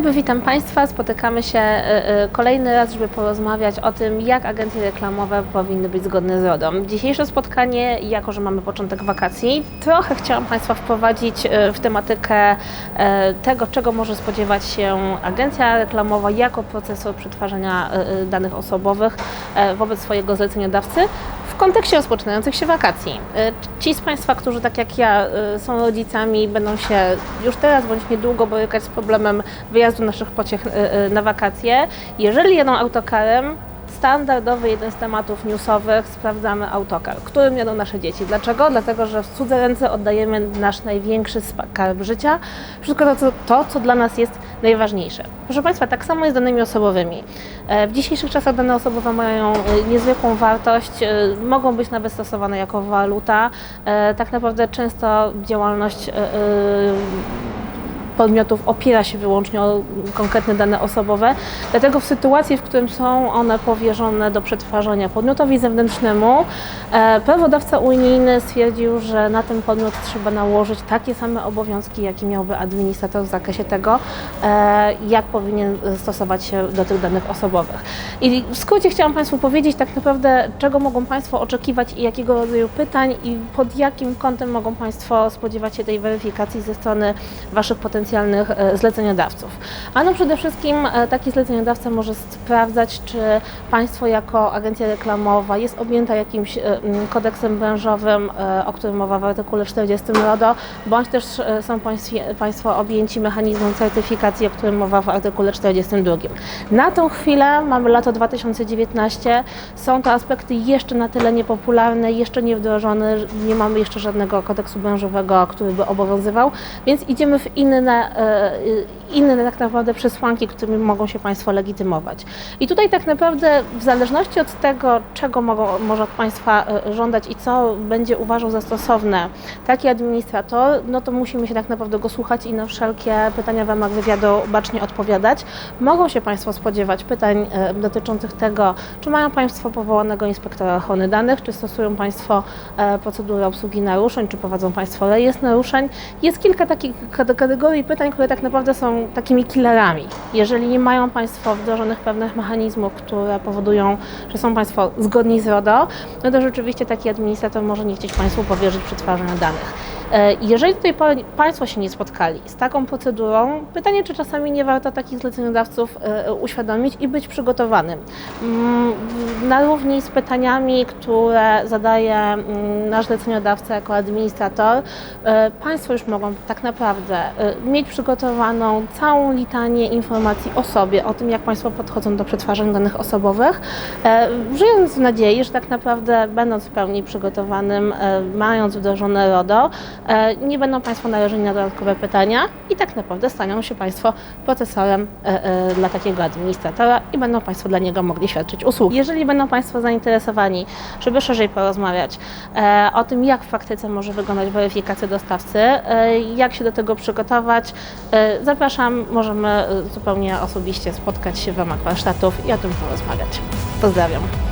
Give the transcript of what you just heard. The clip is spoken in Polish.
dobry, witam Państwa. Spotykamy się y, y, kolejny raz, żeby porozmawiać o tym, jak agencje reklamowe powinny być zgodne z RODO. Dzisiejsze spotkanie, jako że mamy początek wakacji, trochę chciałam Państwa wprowadzić y, w tematykę tego, czego może spodziewać się agencja reklamowa jako procesor przetwarzania danych osobowych wobec swojego zleceniodawcy kontekście rozpoczynających się wakacji. Ci z Państwa, którzy tak jak ja są rodzicami, będą się już teraz bądź niedługo borykać z problemem wyjazdu naszych pociech y, y, na wakacje. Jeżeli jedą autokarem, standardowy jeden z tematów newsowych sprawdzamy autokar, którym jadą nasze dzieci. Dlaczego? Dlatego, że w cudze ręce oddajemy nasz największy skarb życia, wszystko to, to, co dla nas jest najważniejsze. Proszę Państwa, tak samo jest z danymi osobowymi. E, w dzisiejszych czasach dane osobowe mają e, niezwykłą wartość, e, mogą być nawet stosowane jako waluta. Tak naprawdę często działalność podmiotów opiera się wyłącznie o konkretne dane osobowe. Dlatego w sytuacji, w którym są one powierzone do przetwarzania podmiotowi zewnętrznemu, e, prawodawca unijny stwierdził, że na ten podmiot trzeba nałożyć takie same obowiązki, jakie miałby administrator w zakresie tego, e, jak powinien stosować się do tych danych osobowych. I w skrócie chciałam Państwu powiedzieć tak naprawdę, czego mogą Państwo oczekiwać i jakiego rodzaju pytań i pod jakim kątem mogą Państwo spodziewać się tej weryfikacji ze strony Waszych potencjalnych potencjalnych e, zleceniodawców. Ano przede wszystkim e, taki zleceniodawca może sprawdzać, czy państwo jako agencja reklamowa jest objęta jakimś e, kodeksem branżowym, o którym mowa w artykule 40 RODO, bądź też są państwo objęci mechanizmem certyfikacji, o którym mowa w artykule 42. Na tą chwilę mamy lato 2019, są to aspekty jeszcze na tyle niepopularne, jeszcze nie wdrożone, nie mamy jeszcze żadnego kodeksu branżowego, który by obowiązywał, więc idziemy w inne E, inne tak naprawdę przesłanki, którymi mogą się Państwo legitymować. I tutaj tak naprawdę w zależności od tego, czego mogą, może od Państwa e, żądać i co będzie uważał za stosowne taki administrator, no to musimy się tak naprawdę go słuchać i na wszelkie pytania w ramach wywiadu bacznie odpowiadać. Mogą się Państwo spodziewać pytań e, dotyczących tego, czy mają Państwo powołanego inspektora ochrony danych, czy stosują Państwo procedury obsługi naruszeń, czy prowadzą Państwo rejestr naruszeń. Jest kilka takich kategorii pytań, które tak naprawdę są takimi killerami. Jeżeli nie mają Państwo wdrożonych pewnych mechanizmów, które powodują, że są Państwo zgodni z RODO, no to rzeczywiście taki administrator może nie chcieć Państwu powierzyć przetwarzania danych. E, jeżeli tutaj Państwo się nie spotkali z taką procedurą, pytanie, czy czasami nie warto takich zleceniodawców e, uświadomić i być przygotowanym. Mm, na równi z pytaniami, które zadaje mm, nasz zleceniodawca jako administrator, e, Państwo już mogą tak naprawdę mieć przygotowaną całą litanię informacji o sobie, o tym, jak Państwo podchodzą do przetwarzania danych osobowych, żyjąc w nadziei, że tak naprawdę będąc w pełni przygotowanym, mając wdrożone RODO, nie będą Państwo narażeni na dodatkowe pytania i tak naprawdę staną się Państwo procesorem e, e, dla takiego administratora i będą Państwo dla niego mogli świadczyć usługi. Jeżeli będą Państwo zainteresowani, żeby szerzej porozmawiać o tym, jak w praktyce może wyglądać weryfikacja dostawcy, jak się do tego przygotować, zapraszam, możemy zupełnie osobiście spotkać się w ramach warsztatów i o tym porozmawiać. Pozdrawiam.